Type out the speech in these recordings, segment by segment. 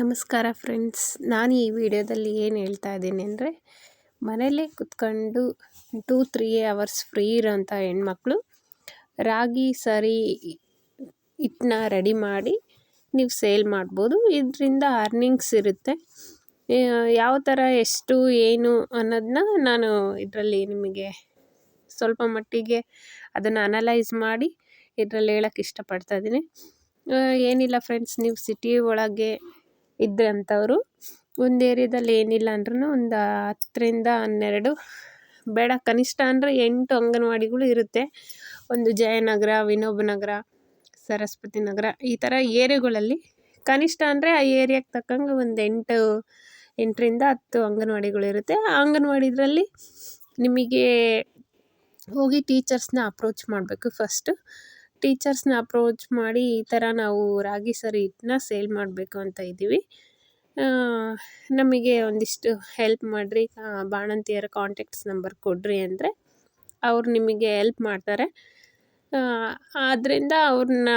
ನಮಸ್ಕಾರ ಫ್ರೆಂಡ್ಸ್. ನಾನು ಈ ವಿಡಿಯೋದಲ್ಲಿ ಏನು ಹೇಳ್ತಾ ಇದ್ದೀನಿ ಅಂದರೆ, ಮನೆಯಲ್ಲೇ ಕುತ್ಕೊಂಡು ಟೂ ತ್ರೀ ಅವರ್ಸ್ ಫ್ರೀ ಇರೋಂಥ ಹೆಣ್ಮಕ್ಳು ರಾಗಿ, ಸರಿ, ಹಿಟ್ಟನ್ನ ರೆಡಿ ಮಾಡಿ ನೀವು ಸೇಲ್ ಮಾಡ್ಬೋದು. ಇದರಿಂದ ಅರ್ನಿಂಗ್ಸ್ ಇರುತ್ತೆ. ಯಾವ ಥರ ಎಷ್ಟು, ಏನು ಅನ್ನೋದನ್ನ ನಾನು ಇದರಲ್ಲಿ ನಿಮಗೆ ಸ್ವಲ್ಪ ಮಟ್ಟಿಗೆ ಅದನ್ನು ಅನಲೈಸ್ ಮಾಡಿ ಇದರಲ್ಲಿ ಹೇಳೋಕ್ಕೆ ಇಷ್ಟಪಡ್ತಾ ಇದ್ದೀನಿ. ಏನಿಲ್ಲ ಫ್ರೆಂಡ್ಸ್, ನೀವು ಸಿಟಿ ಒಳಗೆ ಇದ್ದಂಥವ್ರು ಒಂದು ಏರಿಯಾದಲ್ಲಿ ಏನಿಲ್ಲ ಅಂದ್ರೂ ಒಂದು ಹತ್ತರಿಂದ ಹನ್ನೆರಡು. ಬೇಡ, ಕನಿಷ್ಠ ಅಂದರೆ ಎಂಟು ಅಂಗನವಾಡಿಗಳು ಇರುತ್ತೆ. ಒಂದು ಜಯನಗರ, ವಿನೋಬ ನಗರ, ಸರಸ್ವತಿ ನಗರ, ಈ ಥರ ಏರಿಯಾಗಳಲ್ಲಿ ಕನಿಷ್ಠ ಅಂದರೆ ಆ ಏರಿಯಾಗೆ ತಕ್ಕಂಗೆ ಒಂದು ಎಂಟು, ಎಂಟರಿಂದ ಹತ್ತು ಅಂಗನವಾಡಿಗಳಿರುತ್ತೆ ಆ ಅಂಗನವಾಡಿದ್ರಲ್ಲಿ ನಿಮಗೆ ಹೋಗಿ ಟೀಚರ್ಸ್ನ ಅಪ್ರೋಚ್ ಮಾಡಬೇಕು ಫಸ್ಟು ಟೀಚರ್ಸ್ನ ಅಪ್ರೋಚ್ ಮಾಡಿ ಈ ಥರ ನಾವು ರಾಗಿ ಸರಿ ಹಿಟ್ಟನ್ನ ಸೇಲ್ ಮಾಡಬೇಕು ಅಂತ ಇದ್ದೀವಿ. ನಮಗೆ ಒಂದಿಷ್ಟು ಹೆಲ್ಪ್ ಮಾಡಿರಿ ಬಾಣಂತಿಯರ ಕಾಂಟ್ಯಾಕ್ಟ್ಸ್ ನಂಬರ್ ಕೊಡಿರಿ ಅಂದರೆ ಅವ್ರು ನಿಮಗೆ ಹೆಲ್ಪ್ ಮಾಡ್ತಾರೆ. ಆದ್ದರಿಂದ ಅವ್ರನ್ನ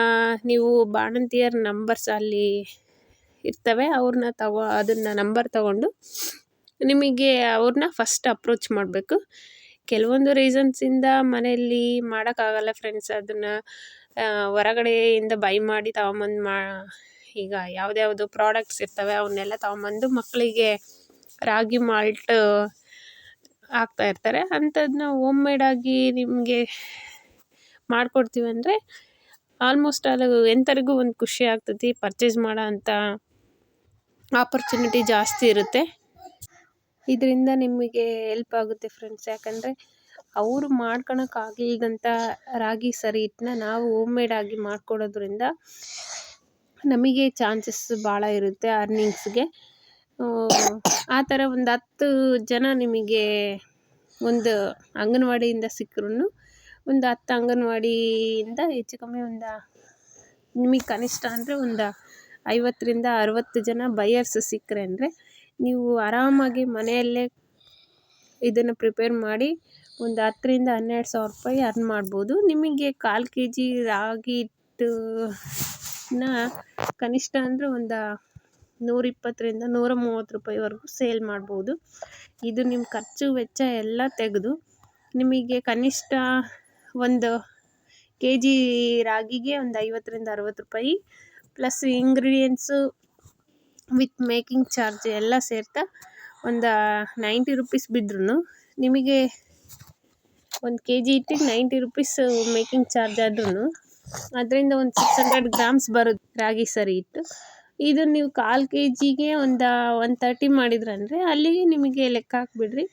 ನೀವು ಬಾಣಂತಿಯರ ನಂಬರ್ಸ್ ಅಲ್ಲಿ ಇರ್ತವೆ, ಅವ್ರನ್ನ ತಗೋ, ಅದನ್ನು ನಂಬರ್ ತಗೊಂಡು ನಿಮಗೆ ಅವ್ರನ್ನ ಫಸ್ಟ್ ಅಪ್ರೋಚ್ ಮಾಡಬೇಕು. ಕೆಲವೊಂದು ರೀಸನ್ಸಿಂದ ಮನೆಯಲ್ಲಿ ಮಾಡೋಕ್ಕಾಗಲ್ಲ ಫ್ರೆಂಡ್ಸ್ ಅದನ್ನು. ಹೊರಗಡೆಯಿಂದ ಬೈ ಮಾಡಿ ತಗೊಂಬಂದು ಮಾ, ಈಗ ಯಾವುದ್ಯಾವ್ದು ಪ್ರಾಡಕ್ಟ್ಸ್ ಇರ್ತವೆ ಅವನ್ನೆಲ್ಲ ತಗೊಂಬಂದು ಮಕ್ಕಳಿಗೆ ರಾಗಿ ಮಾಲ್ಟ್ ಹಾಕ್ತಾ ಇರ್ತಾರೆ. ಅಂಥದ್ದನ್ನ ಓಮ್ ಮೇಡಾಗಿ ನಿಮಗೆ ಮಾಡಿಕೊಡ್ತೀವಿ ಅಂದರೆ ಆಲ್ಮೋಸ್ಟ್ ಆಲ್ ಎಂಥರಿಗೂ ಒಂದು ಖುಷಿ ಆಗ್ತೈತಿ ಪರ್ಚೇಸ್ ಮಾಡೋ ಅಂಥ ಆಪರ್ಚುನಿಟಿ ಜಾಸ್ತಿ ಇರುತ್ತೆ. ಇದರಿಂದ ನಿಮಗೆ ಹೆಲ್ಪ್ ಆಗುತ್ತೆ ಫ್ರೆಂಡ್ಸ್ ಯಾಕಂದರೆ ಅವರು ಮಾಡ್ಕೊಳಕ್ಕಾಗ್ಲಿಲ್ದಂಥ ರಾಗಿ ಸರಿ ಹಿಟ್ಟನ್ನ ನಾವು ಮೇಡ್ ಆಗಿ ಮಾಡಿಕೊಡೋದ್ರಿಂದ ನಮಗೆ ಚಾನ್ಸಸ್ ಭಾಳ ಇರುತ್ತೆ ಅರ್ನಿಂಗ್ಸ್ಗೆ ಆ ಥರ ಒಂದು ಹತ್ತು ಜನ ನಿಮಗೆ ಒಂದು ಅಂಗನವಾಡಿಯಿಂದ ಸಿಕ್ಕರೂ ಒಂದು ಹತ್ತು ಅಂಗನವಾಡಿಯಿಂದ ಹೆಚ್ಚು ಕಮ್ಮಿ ಒಂದು, ನಿಮಗೆ ಕನಿಷ್ಠ ಅಂದರೆ ಒಂದು ಐವತ್ತರಿಂದ ಅರವತ್ತು ಜನ ಬೈಯರ್ಸ್ ಸಿಕ್ಕರೆ ಅಂದರೆ ನೀವು ಆರಾಮಾಗಿ ಮನೆಯಲ್ಲೇ ಇದನ್ನು ಪ್ರಿಪೇರ್ ಮಾಡಿ ಒಂದು ಹತ್ತರಿಂದ ಹನ್ನೆರಡು ಸಾವಿರ ರೂಪಾಯಿ ಅರ್ನ್ ಮಾಡ್ಬೋದು. ನಿಮಗೆ ಕಾಲು ಕೆ ಜಿ ರಾಗಿ ಹಿಟ್ಟನ್ನ ಕನಿಷ್ಠ ಅಂದರೆ ಒಂದು ನೂರಿಪ್ಪತ್ತರಿಂದ ನೂರ ಮೂವತ್ತು ರೂಪಾಯಿವರೆಗೂ ಸೇಲ್ ಮಾಡ್ಬೋದು. ಇದು ನಿಮ್ಮ ಖರ್ಚು ವೆಚ್ಚ ಎಲ್ಲ ತೆಗೆದು ನಿಮಗೆ ಕನಿಷ್ಠ ಒಂದು ಕೆ ಜಿ ರಾಗಿಗೆ ಒಂದು ಐವತ್ತರಿಂದ ಅರವತ್ತು ರೂಪಾಯಿ. Plus ingredients with making charge ಎಲ್ಲ ಸೇರ್ತಾ ಒಂದು ನೈಂಟಿ ರುಪೀಸ್ ಬಿದ್ರೂ ನಿಮಗೆ ಒಂದು ಕೆ ಜಿ ಹಿಟ್ಟಿಗೆ ನೈಂಟಿ ರುಪೀಸ್ ಮೇಕಿಂಗ್ ಚಾರ್ಜ್ ಆದ್ರೂ ಅದರಿಂದ ಒಂದು ಸಿಕ್ಸ್ ಹಂಡ್ರೆಡ್ ಗ್ರಾಮ್ಸ್ ಬರುತ್ತೆ ರಾಗಿ ಸರಿ ಇಟ್ಟು. ಇದು ನೀವು ಕಾಲು ಕೆ ಜಿಗೆ ಒಂದು ಒನ್ ತರ್ಟಿ ಮಾಡಿದ್ರಂದರೆ ಅಲ್ಲಿಗೆ ನಿಮಗೆ ಲೆಕ್ಕ ಹಾಕ್ಬಿಡ್ರಿ.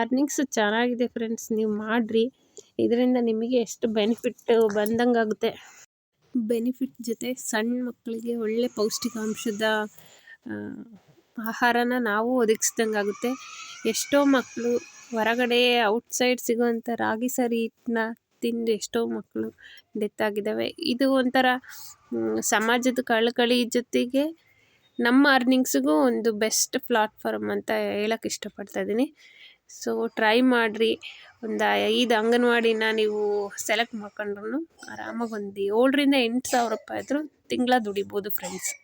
ಅರ್ನಿಂಗ್ಸ್ ಚೆನ್ನಾಗಿದೆ ಫ್ರೆಂಡ್ಸ್ ನೀವು ಮಾಡಿರಿ. ಇದರಿಂದ ನಿಮಗೆ ಎಷ್ಟು ಬೆನಿಫಿಟ್ ಬಂದಂಗಾಗುತ್ತೆ. ಬೆನಿಫಿಟ್ ಜೊತೆ ಸಣ್ಣ ಮಕ್ಕಳಿಗೆ ಒಳ್ಳೆ ಪೌಷ್ಟಿಕಾಂಶದ ಆಹಾರನ ನಾವು ಒದಗಿಸ್ದಂಗೆ ಆಗುತ್ತೆ. ಎಷ್ಟೋ ಮಕ್ಕಳು ಹೊರಗಡೆ ಔಟ್ಸೈಡ್ ಸಿಗೋವಂಥ ರಾಗಿ ಸರಿ ಹಿಟ್ಟನ್ನ ತಿಂದು ಎಷ್ಟೋ ಮಕ್ಕಳು ಡೆತ್ ಆಗಿದ್ದಾವೆ. ಇದು ಒಂಥರ ಸಮಾಜದ ಕಳಕಳಿ ಜೊತೆಗೆ ನಮ್ಮ ಅರ್ನಿಂಗ್ಸಿಗೂ ಒಂದು ಬೆಸ್ಟ್ ಪ್ಲಾಟ್ಫಾರ್ಮ್ ಅಂತ ಹೇಳಕ್ಕೆ ಇಷ್ಟಪಡ್ತಾ ಇದ್ದೀನಿ. ಸೊ, ಟ್ರೈ ಮಾಡಿರಿ. ಒಂದು ಐದು ಅಂಗನವಾಡಿನ ನೀವು ಸೆಲೆಕ್ಟ್ ಮಾಡ್ಕೊಂಡ್ರು ಆರಾಮಾಗಿ ಒಂದು ಏಳರಿಂದ ಎಂಟು ಸಾವಿರ ರೂಪಾಯಿ ಆದರೂ ತಿಂಗಳ ದುಡಿಬೋದು ಫ್ರೆಂಡ್ಸ್.